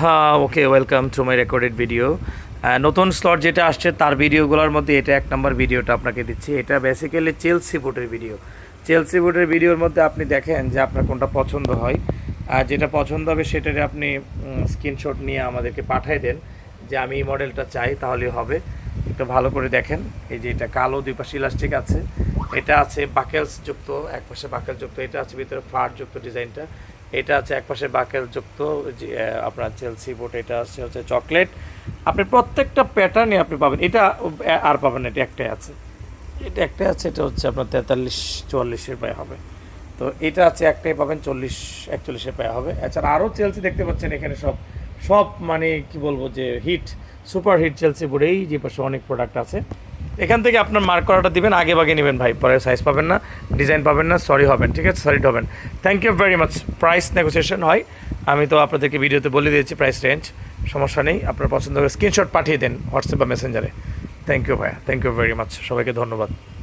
হ্যাঁ okay welcome to my recorded video নতুন slot যেটা আসছে, তার ভিডিওগুলোর মধ্যে এটা এক নম্বর ভিডিওটা আপনাকে দিচ্ছি। এটা বেসিক্যালি চেলসি বুটের ভিডিও চেলসি বুটের ভিডিওর মধ্যে আপনি দেখেন যে আপনার কোনটা পছন্দ হয়। আর যেটা পছন্দ হবে, সেটারে আপনি স্ক্রিনশট নিয়ে আমাদেরকে পাঠাই দেন যে আমি এই মডেলটা চাই তাহলে হবে। একটু ভালো করে দেখেন। এই যে এটা কালো দুই পাশে ইলাস্টিক আছে। এটা আছে বাকেলস যুক্ত, এক পাশে বাকেল যুক্ত, এটা আছে ভিতরে ফার যুক্ত ডিজাইনটা। এটা আছে এক পাশে বাকেল যুক্ত আপনার চেলসি বোট এটা আছে হচ্ছে চকলেট আপনি প্রত্যেকটা প্যাটার্নে আপনি পাবেন। এটা আর পাবেন এটা একটাই আছে। এটা একটাই আছে, এটা হচ্ছে আপনার তেতাল্লিশ, চুয়াল্লিশের পায়ে হবে। তো এটা আছে, একটাই পাবেন, চল্লিশ, একচল্লিশের পায়ে হবে। এছাড়া আরও চেলসি দেখতে পাচ্ছেন, এখানে সব সব মানে কি বলব যে hit super hit Chelsea board এই যে পাশে অনেক প্রোডাক্ট আছে। এখান থেকে আপনার মার্ক করাটা দিবেন, আগে বাগে নেবেন ভাই। পরে সাইজ পাবেন না ডিজাইন পাবেন না সরি হবেন, ঠিক আছে? সরি হবেন। Thank you very much price negotiation হয়। আমি তো আপনাদেরকে ভিডিওতে বলে দিয়েছি প্রাইস রেঞ্জ সমস্যা নেই, আপনার পছন্দ করে স্ক্রিনশট পাঠিয়ে দেন হোয়াটসঅ্যাপ বা মেসেঞ্জারে থ্যাংক ইউ ভাইয়া থ্যাংক ইউ ভেরি মাচ সবাইকে ধন্যবাদ।